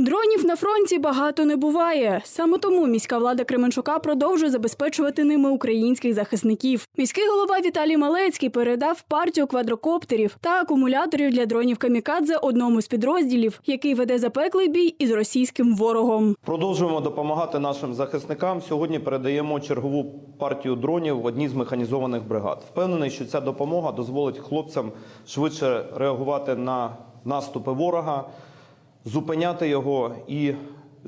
Дронів на фронті багато не буває. Саме тому міська влада Кременчука продовжує забезпечувати ними українських захисників. Міський голова Віталій Малецький передав партію квадрокоптерів та акумуляторів для дронів камікадзе одному з підрозділів, який веде запеклий бій із російським ворогом. Продовжуємо допомагати нашим захисникам. Сьогодні передаємо чергову партію дронів в одній з механізованих бригад. Впевнений, що ця допомога дозволить хлопцям швидше реагувати на наступи ворога, зупиняти його і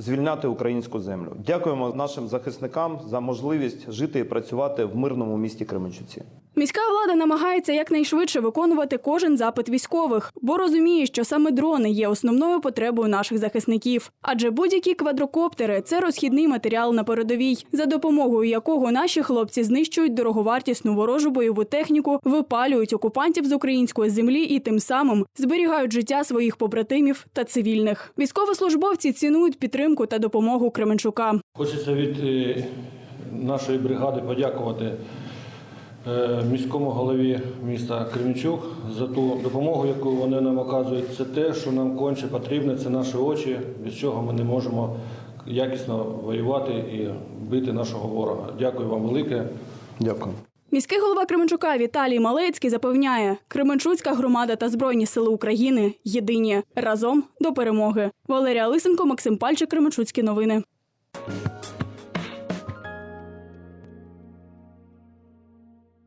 звільняти українську землю. Дякуємо нашим захисникам за можливість жити і працювати в мирному місті Кременчуці. Міська влада намагається якнайшвидше виконувати кожен запит військових, бо розуміє, що саме дрони є основною потребою наших захисників. Адже будь-які квадрокоптери це розхідний матеріал на передовій, за допомогою якого наші хлопці знищують дороговартісну ворожу бойову техніку, випалюють окупантів з української землі і тим самим зберігають життя своїх побратимів та цивільних. Військовослужбовці цінують підтримку та допомогу Кременчука. Хочеться від е, нашої бригади подякувати е, міському голові міста Кременчук за ту допомогу, яку вони нам оказують. Це те, що нам конче потрібно, це наші очі, без чого ми не можемо якісно воювати і бити нашого ворога. Дякую вам велике. Дякую. Міський голова Кременчука Віталій Малецький запевняє, Кременчуцька громада та Збройні сили України єдині разом до перемоги. Валерія Лисенко, Максим Пальчик, Кременчуцькі новини.